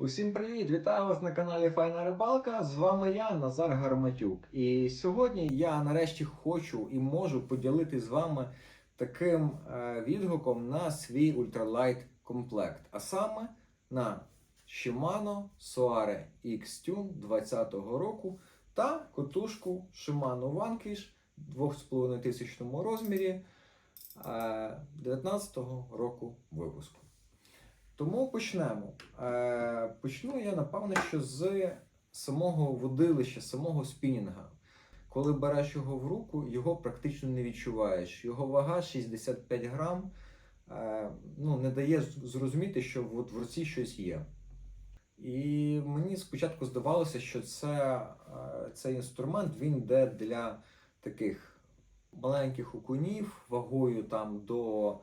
Усім привіт! Вітаю вас на каналі Файна Рибалка. З вами я, Назар Гарматюк. І сьогодні я нарешті хочу і можу поділитися з вами таким е, відгуком на свій ультралайт комплект. А саме на Shimano Soare X-Tune 2020 року та котушку Shimano Vanquish 2,5 тисячному розмірі 2019 року випуску. Тому почнемо. Е, почну я, напевно, що з самого водилища, самого спінінга. Коли береш його в руку, його практично не відчуваєш. Його вага 65 грам е, ну, не дає зрозуміти, що от в руці щось є. І мені спочатку здавалося, що це, е, цей інструмент він йде для таких маленьких окунів вагою там до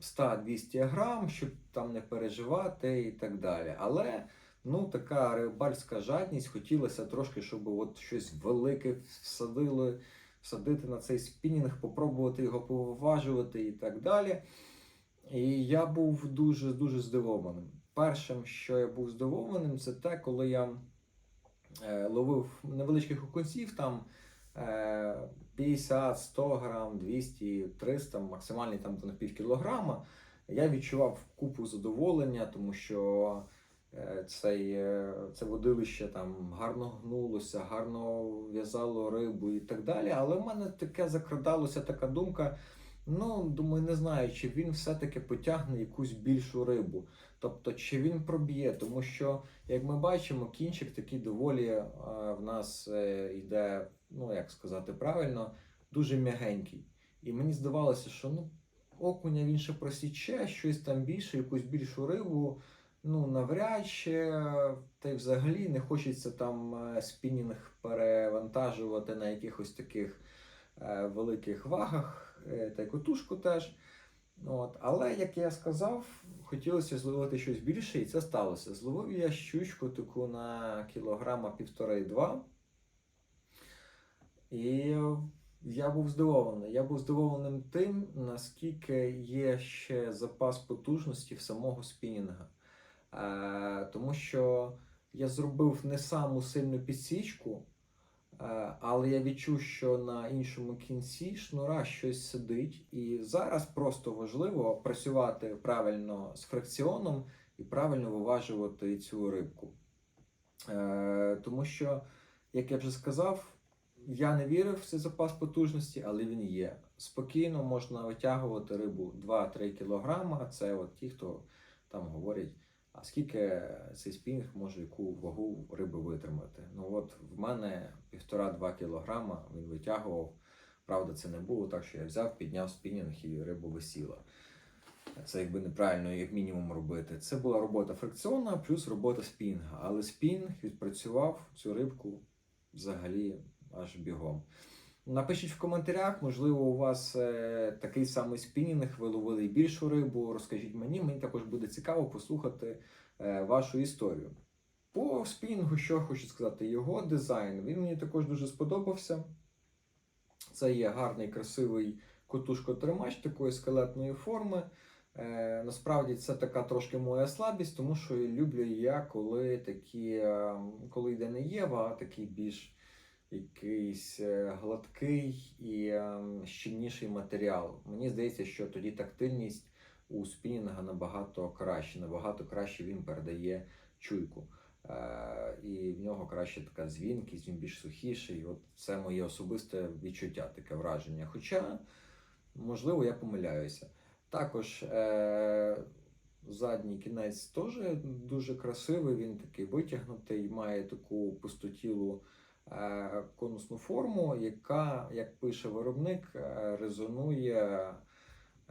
100-200 грам, щоб там не переживати і так далі. Але ну, така рибальська жадність, хотілося трошки, щоб от щось велике всадили, всадити на цей спінінг, попробувати його поважувати і так далі. І я був дуже дуже здивованим. Першим, що я був здивованим, це те, коли я е, ловив невеличких окунців там. е, 50, 100 грам, 200, 300, максимальний там на пів кілограма. Я відчував купу задоволення, тому що е, цей, е, це водилище там гарно гнулося, гарно в'язало рибу і так далі. Але в мене таке закрадалося така думка. Ну, думаю, не знаю, чи він все-таки потягне якусь більшу рибу. Тобто, чи він проб'є, тому що, як ми бачимо, кінчик такий доволі е, в нас е, йде, ну як сказати правильно, дуже м'ягенький. І мені здавалося, що ну, окуня він ще просіче, щось там більше, якусь більшу рибу. Ну, навряд чи, та й взагалі не хочеться там е, спінінг перевантажувати на якихось таких великих вагах, е, та й котушку теж. От. Але, як я сказав, хотілося зловити щось більше, і це сталося. Зловив я щучку таку на кілограма півтори-два. І я був здивований. Я був здивованим тим, наскільки є ще запас потужності в самого спінінга. Е, тому що я зробив не саму сильну підсічку, е, але я відчув, що на іншому кінці шнура щось сидить. І зараз просто важливо працювати правильно з фракціоном і правильно виважувати цю рибку. Е, тому що, як я вже сказав, я не вірив в цей запас потужності, але він є. Спокійно можна витягувати рибу 2-3 кілограма. Це от ті, хто там говорять, а скільки цей спінг може яку вагу риби витримати. Ну от в мене 1,5-2 кілограма він витягував. Правда, це не було так, що я взяв, підняв спінінг і риба висіла. Це якби неправильно, як мінімум, робити. Це була робота фракціонна плюс робота спінга. Але спінг відпрацював цю рибку взагалі аж бігом. Напишіть в коментарях, можливо, у вас е, такий самий спінінг, ви ловили більшу рибу. Розкажіть мені, мені також буде цікаво послухати е, вашу історію. По спінінгу, що хочу сказати, його дизайн він мені також дуже сподобався. Це є гарний, красивий котушко-тримач такої скелетної форми. Е, насправді це така трошки моя слабість, тому що люблю я, коли такі, е, коли йде не Єва, а такий більш якийсь е, гладкий і е, щільніший матеріал. Мені здається, що тоді тактильність у спінінга набагато краще, набагато краще він передає чуйку. Е, І в нього краще така звінкість, він більш сухіший. От це моє особисте відчуття, таке враження. Хоча, можливо, я помиляюся. Також е, задній кінець теж дуже красивий, він такий витягнутий, має таку пустотілу конусну форму, яка, як пише виробник, е, резонує,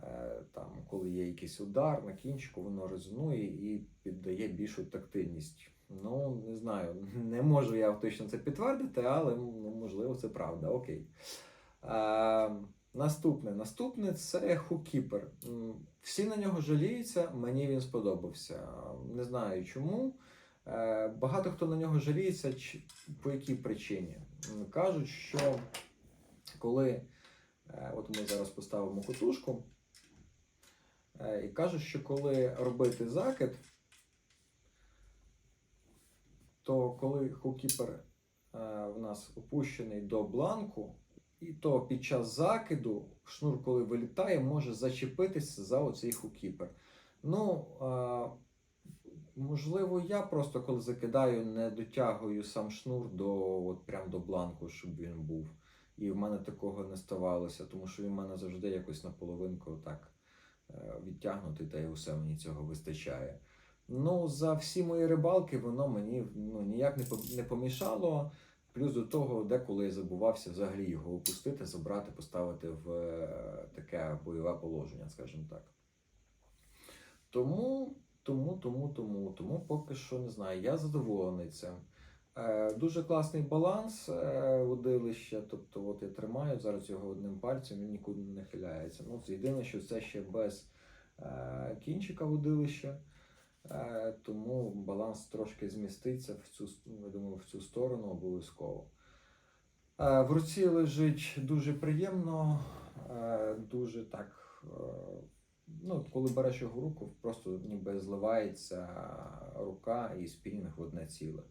е, там, коли є якийсь удар на кінчику, воно резонує і піддає більшу тактильність. Ну, не знаю, не можу я точно це підтвердити, але ну, можливо це правда. Окей. Е, Наступне. Наступне це хукіпер. Всі на нього жаліються, мені він сподобався. Не знаю чому. Е, Багато хто на нього жаліється, по якій причині. Кажуть, що коли е, от ми зараз поставимо котушку, е, і кажуть, що коли робити закид, то коли хукіпер е, в нас опущений до бланку, і то під час закиду шнур, коли вилітає, може зачепитися за оцей хукіпер. Ну, можливо, я просто коли закидаю, не дотягую сам шнур до, от, прям до бланку, щоб він був. І в мене такого не ставалося, тому що він в мене завжди якось наполовинку так е, відтягнутий, та й усе мені цього вистачає. Ну, за всі мої рибалки воно мені ну, ніяк не помішало. Плюс до того, деколи я забувався взагалі його опустити, забрати, поставити в е, таке бойове положення, скажімо так. Тому, тому, тому, тому, тому поки що не знаю. Я задоволений цим. Е, дуже класний баланс е, водилища. Тобто, от я тримаю зараз його одним пальцем, він нікуди не нахиляється. Ну, це єдине, що це ще без е, кінчика водилища. Е, тому баланс трошки зміститься в цю, я думаю, в цю сторону обов'язково. Е, В руці лежить дуже приємно, е, дуже так. е, Ну, коли береш його руку, просто ніби зливається рука і спінінг в одне ціле.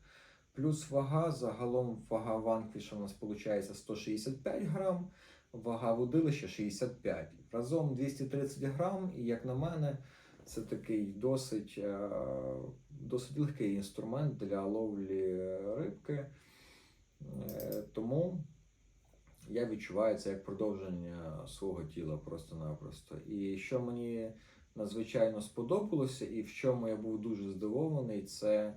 Плюс вага, загалом вага ванквіша у нас виходить 165 грам, вага водилища 65. Разом 230 грам, і як на мене, це такий досить, е, досить легкий інструмент для ловлі рибки. Е, Тому я відчуваю це як продовження свого тіла просто-напросто. І що мені надзвичайно сподобалося, і в чому я був дуже здивований, це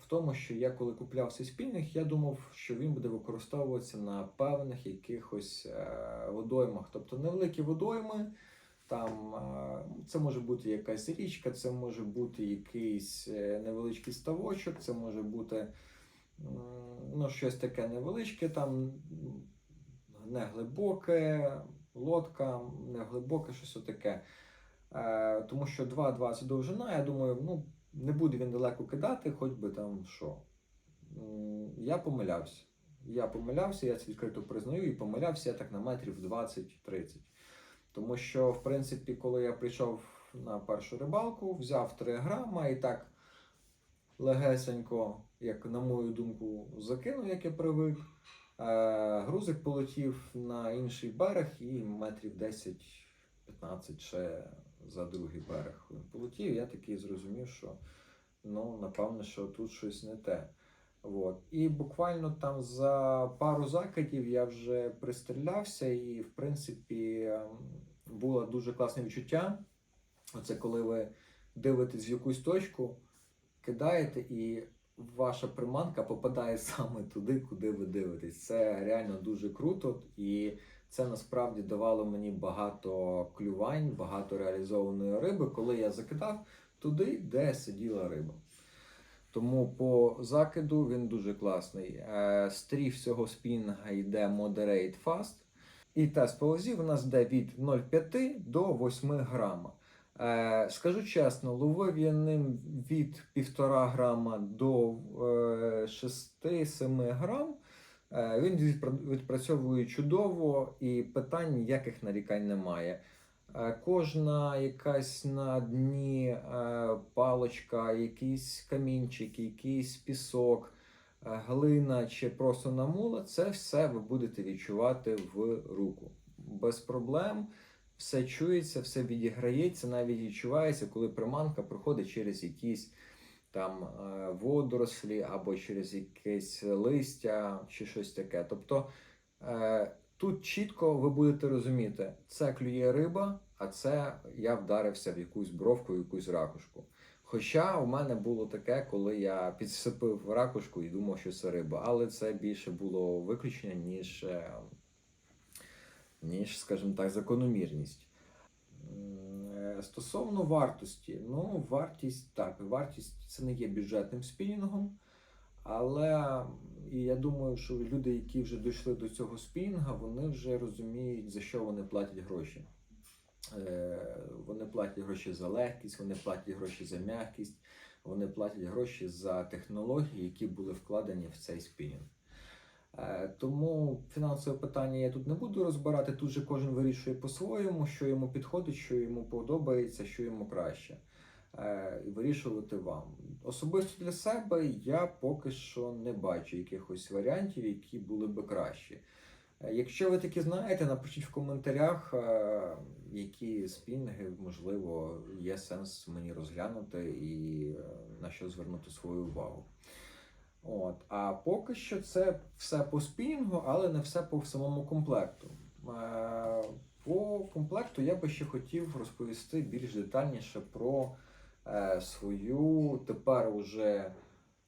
в тому, що я коли купляв цей спільник, я думав, що він буде використовуватися на певних якихось е, водоймах, тобто невеликі водойми. Там е, це може бути якась річка, це може бути якийсь е, невеличкий ставочок, це може бути ну, щось таке невеличке, там не глибоке, лодка, не глибоке, щось таке. Е, тому що 2,20 довжина, я думаю, ну, не буде він далеко кидати, хоч би там що. Я помилявся. Я помилявся, я це відкрито признаю, і помилявся я так на метрів 20-30. Тому що, в принципі, коли я прийшов на першу рибалку, взяв 3 грама і так легесенько, як на мою думку, закинув, як я привик. Е, грузик полетів на інший берег і метрів 10-15 ще за другий берег він полетів. Я такий зрозумів, що ну, напевно, що тут щось не те. От. І буквально там за пару закидів я вже пристрілявся, і в принципі ем, було дуже класне відчуття. Оце коли ви дивитесь в якусь точку, кидаєте, і ваша приманка попадає саме туди, куди ви дивитесь. Це реально дуже круто, і це насправді давало мені багато клювань, багато реалізованої риби, коли я закидав туди, де сиділа риба. Тому по закиду він дуже класний. Е, Стрій всього спінінга йде Moderate Fast. І тест по вазі у нас йде від 0,5 до 8 грама. Е, скажу чесно, ловив я ним від 1,5 грама до е, 6-7 грам. Е, він відпрацьовує чудово і питань ніяких нарікань немає. Е, Кожна якась на дні е, палочка, якийсь камінчик, якийсь пісок, е, глина чи просто намула, це все ви будете відчувати в руку. Без проблем, все чується, все відіграється, навіть відчувається, коли приманка проходить через якісь там е, водорослі або через якесь листя чи щось таке. Тобто е, тут чітко ви будете розуміти, це клює риба, а це я вдарився в якусь бровку, в якусь ракушку. Хоча у мене було таке, коли я підсипив ракушку і думав, що це риба, але це більше було виключення, ніж, е, ніж скажімо так, закономірність. Е, Стосовно вартості, ну, вартість так, вартість це не є бюджетним спінінгом, але і я думаю, що люди, які вже дійшли до цього спінінга, вони вже розуміють, за що вони платять гроші. Е, Вони платять гроші за легкість, вони платять гроші за м'якість, вони платять гроші за технології, які були вкладені в цей спінінг. Е, Тому фінансове питання я тут не буду розбирати. Тут же кожен вирішує по-своєму, що йому підходить, що йому подобається, що йому краще. е, і вирішувати вам. Особисто для себе я поки що не бачу якихось варіантів, які були би кращі. Е, Якщо ви такі знаєте, напишіть в коментарях, які спінги, можливо, є сенс мені розглянути і на що звернути свою увагу. От. А поки що це все по спінінгу, але не все по самому комплекту. Е, По комплекту я би ще хотів розповісти більш детальніше про е, свою тепер уже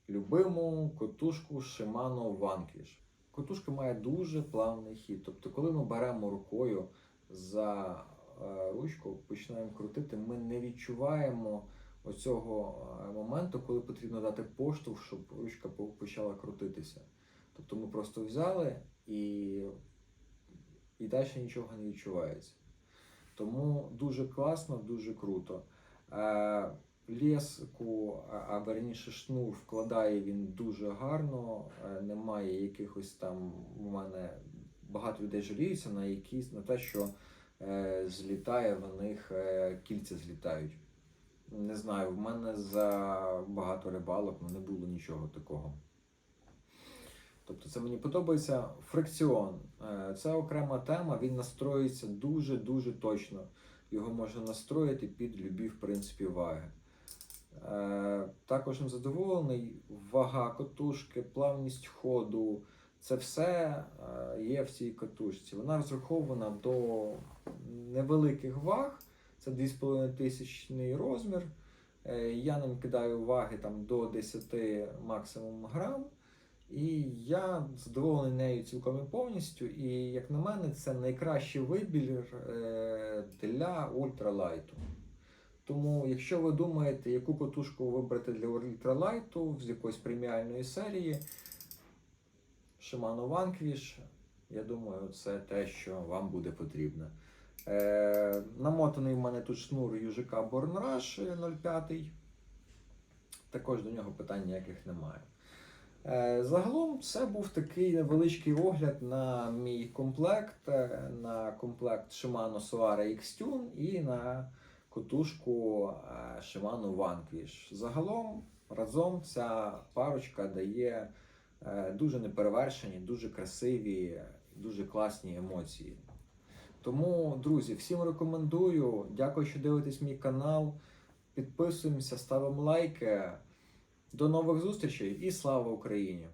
любиму котушку Shimano Vanquish. Котушка має дуже плавний хід. Тобто, коли ми беремо рукою за е, ручку, починаємо крутити, ми не відчуваємо оцього е, моменту, коли потрібно дати поштовх, щоб ручка почала крутитися. Тобто ми просто взяли і, і далі нічого не відчувається. Тому дуже класно, дуже круто. Е, Леску, а а верніше шнур вкладає він дуже гарно. е, Немає якихось там у мене багато людей жаліються на якісь на те, що е, злітає в них е, кільця злітають. Не знаю, в мене за багато рибалок не було нічого такого. Тобто це мені подобається. Фрикціон Е, це окрема тема, він настроїться дуже-дуже точно. Його можна настроїти під любі, в принципі, ваги. Е, Також задоволений. Вага котушки, плавність ходу. Це все е, є в цій катушці. Вона розрахована до невеликих ваг. Це 2,5 тисячний розмір. Е, Я ним кидаю ваги там, до 10 максимум грам. І я задоволений нею цілком і повністю. І як на мене, це найкращий вибір е, для ультралайту. Тому, якщо ви думаєте, яку котушку вибрати для ультралайту з якоїсь преміальної серії, Shimano Vanquish, я думаю, це те, що вам буде потрібно. Е, намотаний в мене тут шнур UGK Born Rush 05. Також до нього питань ніяких немає. Е, Загалом це був такий невеличкий огляд на мій комплект, е, на комплект Shimano Soara X-Tune і на котушку е, Shimano Vanquish. Загалом разом ця парочка дає е, дуже неперевершені, дуже красиві, дуже класні емоції. Тому, друзі, всім рекомендую. Дякую, що дивитесь мій канал. Підписуємося, ставимо лайки. До нових зустрічей і слава Україні!